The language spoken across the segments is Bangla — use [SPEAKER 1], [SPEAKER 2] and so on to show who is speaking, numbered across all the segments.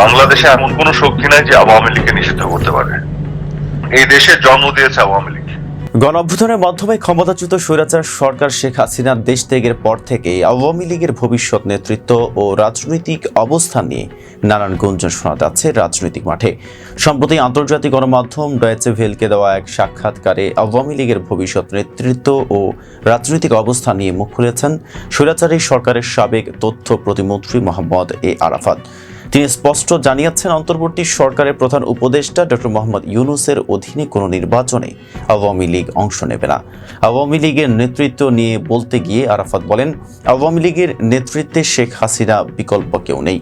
[SPEAKER 1] বাংলাদেশে এমন কোন শক্তি নাই যে আওয়ামী লীগকে নিষিদ্ধ করতে পারে। এই দেশের জন্ম দিয়েছে আওয়ামী লীগ।
[SPEAKER 2] গণ অভ্যুত্থানের মাধ্যমে ক্ষমতাচ্যুত স্বৈরাচার সরকার শেখ হাসিনার দেশ ত্যাগের পর থেকে আওয়ামী লীগের ভবিষ্যৎ নেতৃত্ব ও রাজনৈতিক অবস্থান নিয়ে নানান গুঞ্জন শোনা যাচ্ছে রাজনৈতিক মাঠে। সম্প্রতি আন্তর্জাতিক গণমাধ্যম ডয়েচে ভেলকে দেওয়া এক সাক্ষাৎকারে আওয়ামী লীগের ভবিষ্যৎ নেতৃত্ব ও রাজনৈতিক অবস্থান নিয়ে মুখ খুলেছেন স্বৈরাচারী সরকারের সাবেক তথ্য প্রতিমন্ত্রী মোহাম্মদ এ আরাফাত। তিনি স্পষ্ট জানিয়েছেন, অন্তর্বর্তী সরকারের প্রধান উপদেষ্টা ডক্টর মোহাম্মদ ইউনুসের অধীনে কোনো নির্বাচনে আওয়ামী লীগ অংশ নেবে না। আওয়ামী লীগের নেতৃত্ব নিয়ে বলতে গিয়ে আরাফাত বলেন, আওয়ামী লীগের নেতৃত্বে শেখ হাসিনা বিকল্প কেউ নেই।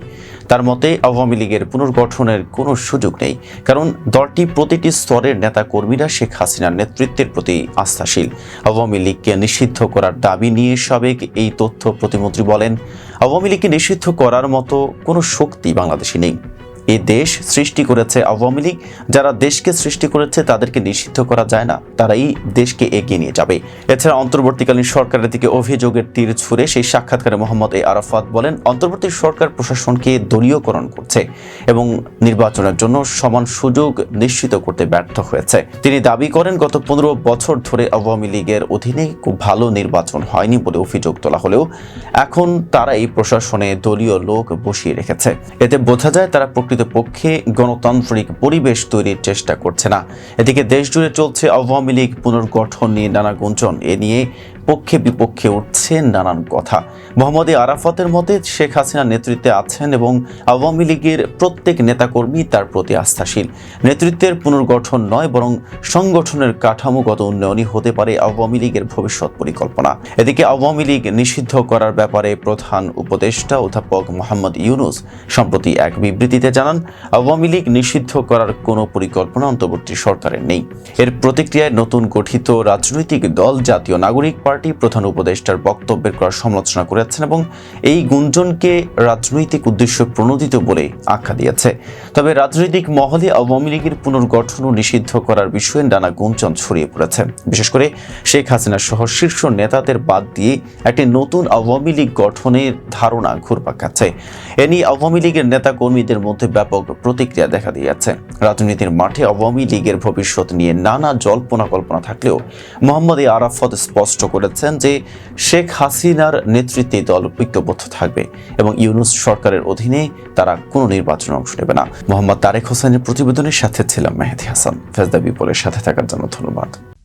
[SPEAKER 2] তার মতে, আওয়ামী লীগের পুনর্গঠনের কোনো সুযোগ নেই। কারণ দলটি প্রতিটি স্তরের নেতা কর্মীরা শেখ হাসিনার নেতৃত্বের প্রতি আস্থাশীল। আওয়ামী লীগকে নিষিদ্ধ করার দাবি নিয়ে সাবেক এই তথ্য প্রতিমন্ত্রী বলেন আওয়ামী লীগকে নিষিদ্ধ করার মতো কোনো শক্তি বাংলাদেশে নেই। এই দেশ সৃষ্টি করেছে আওয়ামী লীগ। যারা দেশকে সৃষ্টি করেছে, তাদেরকে নিষিদ্ধ করা যায় না। তারাই দেশকে এগিয়ে নিয়ে যাবে। এছাড়া অন্তর্বর্তীকালীন সরকারের দিকে অভিযোগের তীর ছুড়ে সেই সাক্ষাৎকারে মোহাম্মদ এ আরাফাত বলেন, অন্তর্বর্তী সরকার প্রশাসনকে দলীয়করণ করছে এবং নির্বাচনের জন্য সমান সুযোগ নিশ্চিত করতে ব্যর্থ হয়েছে। তিনি দাবি করেন, গত পনেরো বছর ধরে আওয়ামী লীগের অধীনে খুব ভালো নির্বাচন হয়নি বলে অভিযোগ তোলা হলেও এখন তারাই প্রশাসনে দলীয় লোক বসিয়ে রেখেছে। এতে বোঝা যায়, তারা প্রকৃতপক্ষে গণতান্ত্রিক পরিবেশ তৈরির চেষ্টা করছে না। এদিকে দেশজুড়ে চলছে আওয়ামী লীগ পুনর্গঠন নিয়ে নানা গুঞ্জন। এ নিয়ে পক্ষে বিপক্ষে উঠছে নানান কথা। মোহাম্মদ আরাফাতের মতে শেখ হাসিনার নেতৃত্বে আছেন এবং আওয়ামী লীগের প্রত্যেক নেতাকর্মী তার প্রতি আস্থাশীল। নেতৃত্বের পুনর্গঠন নয়, বরং সংগঠনের কাঠামোগত উন্নয়নই হতে পারে আওয়ামী লীগের ভবিষ্যৎ পরিকল্পনা। এদিকে আওয়ামী লীগ নিষিদ্ধ করার ব্যাপারে প্রধান উপদেষ্টা অধ্যাপক মোহাম্মদ ইউনুস সম্প্রতি এক বিবৃতিতে জানান, আওয়ামী লীগ নিষিদ্ধ করার কোনো পরিকল্পনা অন্তর্বর্তী সরকারের নেই। এর প্রতিক্রিয়ায় নতুন গঠিত রাজনৈতিক দল, জাতীয় নাগরিক পার্টি প্রধান উপদেষ্টার বক্তব্যের করার সমালোচনা করেছেন এবং এই গুঞ্জনকে রাজনৈতিক উদ্দেশ্য প্রণোদিত বলে আখ্যা দিয়েছে। তবে রাজনৈতিক মহলে আওয়ামী লীগের পুনর্গঠন ও নিষিদ্ধ করার বিষয়ে নানা গুঞ্জন ছড়িয়ে পড়েছে। বিশেষ করে শেখ হাসিনা সহ শীর্ষ নেতাদের বাদ দিয়ে একটি নতুন আওয়ামী লীগ গঠনের ধারণা ঘুরপাক খাচ্ছে। এ নিয়ে আওয়ামী লীগের নেতা কর্মীদের মধ্যে ব্যাপক প্রতিক্রিয়া দেখা দিয়েছে। রাজনীতির মাঠে আওয়ামী লীগের ভবিষ্যৎ নিয়ে নানা জল্পনা কল্পনা থাকলেও মোহাম্মদ আরাফত স্পষ্ট করেছেন যে শেখ হাসিনার নেতৃত্বে দল ঐক্যবদ্ধ থাকবে এবং ইউনুস সরকারের অধীনে তারা কোনো নির্বাচনে অংশ নেবে না। মোহাম্মদ তারেক হোসেনের প্রতিবেদনের সাথে ছিলাম মেহেদি হাসান। ফেজদা বিপলের সাথে থাকার জন্য ধন্যবাদ।